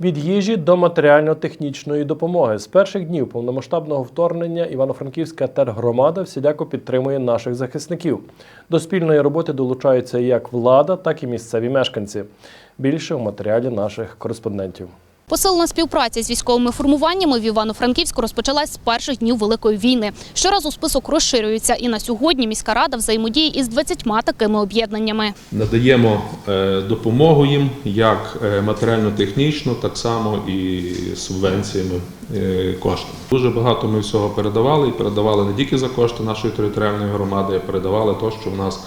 Від їжі до матеріально-технічної допомоги з перших днів повномасштабного вторгнення Івано-Франківська тергромада всіляко підтримує наших захисників. До спільної роботи долучаються як влада, так і місцеві мешканці. Більше у матеріалі наших кореспондентів. Посилена співпраця з військовими формуваннями в Івано-Франківську розпочалась з перших днів Великої війни. Щоразу список розширюється, і на сьогодні міська рада взаємодіє із 20 такими об'єднаннями. Надаємо е, допомогу їм як е, матеріально-технічну, так само і субвенціями е, коштами. Дуже багато ми всього передавали і передавали не тільки за кошти нашої територіальної громади, а передавали те, що в нас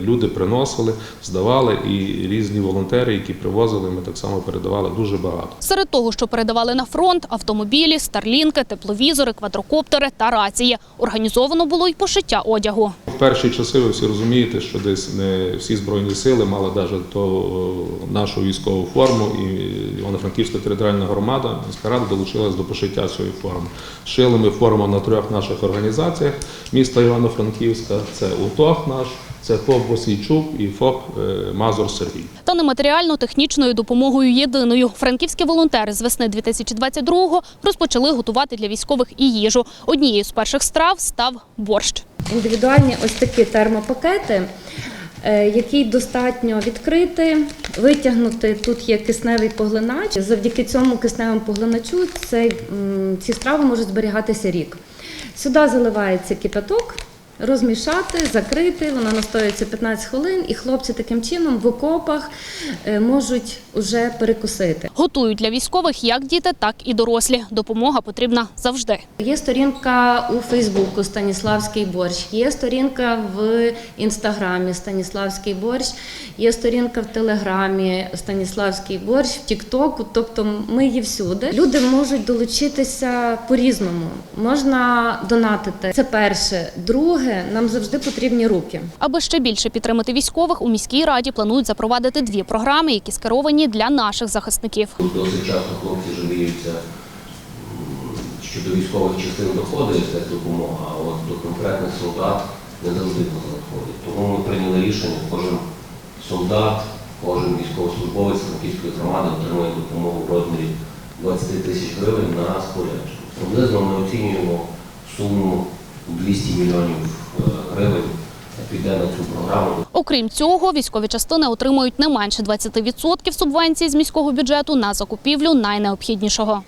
люди приносили, здавали, і різні волонтери, які привозили, ми так само передавали дуже багато. Серед того, що передавали на фронт – автомобілі, старлінки, тепловізори, квадрокоптери та рації. Організовано було й пошиття одягу. Перші часи ви всі розумієте, що десь не всі збройні сили мали навіть то е, нашу військову форму, і Івано-Франківська територіальна громада, міська рада долучилась до пошиття цієї форми. Шили ми форму на трьох наших організаціях міста Івано-Франківська. Це УТОГ наш, це ФОП Босійчук і ФОП е, Мазур Сергій. Та нематеріально-технічною допомогою єдиною. Франківські волонтери з весни 2022-го розпочали готувати для військових і їжу. Однією з перших страв став борщ. Індивідуальні ось такі термопакети, е, який достатньо відкрити, витягнути. Тут є кисневий поглинач. Завдяки цьому кисневому поглиначу цей, ці страви можуть зберігатися рік. Сюди заливається кипяток. Розмішати, закрити, вона настоюється 15 хвилин, і хлопці таким чином в окопах е, можуть уже перекусити. Готують для військових як діти, так і дорослі. Допомога потрібна завжди. Є сторінка у Фейсбуку Станіславський борщ, є сторінка в інстаграмі Станіславський борщ, є сторінка в Телеграмі Станіславський борщ, в Тіктоку. Тобто ми є всюди. Люди можуть долучитися по-різному. Можна донатити. Це перше. Друге, нам завжди потрібні руки. Аби ще більше підтримати військових, у міській раді планують запровадити дві програми, які скеровані для наших захисників. Досить часто хлопці жаліються, що до військових частин доходить ця допомога, а от до конкретних солдат не завжди вона доходить. Тому ми прийняли рішення, кожен солдат, кожен військовослужбовець Франківської громади отримує допомогу в розмірі 20 тисяч гривень на спорядження. Приблизно ми оцінюємо суму 200 мільйонів е, гривень піде на цю програму. Окрім цього, військові частини отримують не менше 20% субвенцій з міського бюджету на закупівлю найнеобхіднішого.